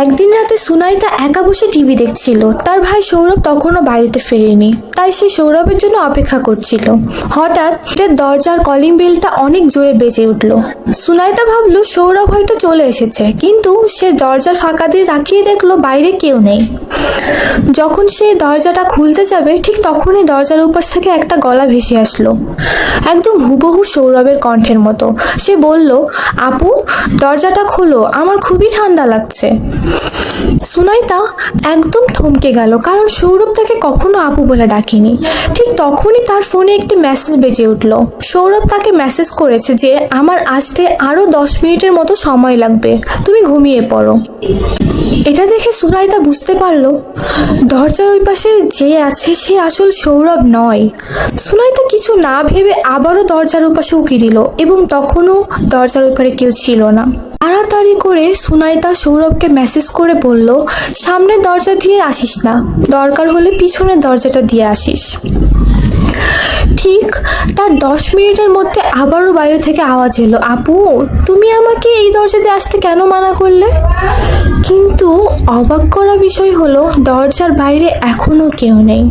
একদিন রাতে সুনাইতা একা বসে টিভি দেখছিল। তার ভাই সৌরভ তখনও বাড়িতে ফেরেনি, তাই সে সৌরভের জন্য অপেক্ষা করছিল। হঠাৎ সে দরজার কলিং বেলটা অনেক জোরে বেজে উঠল। সুনাইতা ভাবলো, সৌরভ হয়তো চলে এসেছে, কিন্তু সে দরজার ফাঁকা দিয়ে তাকিয়ে দেখল বাইরে কেউ নেই। যখন সে দরজাটা খুলতে যাবে, ঠিক তখনই দরজার উপাস থেকে একটা গলা ভেসে আসলো। একদম হুবহু সৌরভের কণ্ঠের মতো। সে বলল, আপু, দরজাটা খোলো, আমার খুবই ঠান্ডা লাগছে। সুনাইতা একদম থমকে গেল, কারণ সৌরভ তাকে কখনো আপু বলে ডাকেনি। ঠিক তখনই তার ফোনে একটি মেসেজ বেজে উঠল। সৌরভ তাকে মেসেজ করেছে যে, আমার আসতে আরও দশ মিনিটের মতো সময় লাগবে। তুমি ঘুমিয়ে পড়ো। এটা দেখে সুনাইতা বুঝতে পারল, দরজার ওই পাশে যে আছে সে আসল সৌরভ নয়। সুনাইতা কিছু না ভেবে আবারও দরজার ওপাশে উকি দিল, এবং তখনও দরজার ওপারে কেউ ছিল না। তাড়াতাড়ি করে সুনাইতা সৌরভকে মেসেজ করে বলল, সামনের দরজা দিয়ে আসিস না। দরকার হলে পিছনের দরজাটা দিয়ে আসিস। ঠিক তার দশ মিনিটের মধ্যে আবারও বাইরে থেকে আওয়াজ এলো, আপু, তুমি আমাকে এই দরজা দিয়ে আসতে কেন মানা করলে? কিন্তু অবাক করা বিষয় হলো, দরজার বাইরে এখনও কেউ নেই।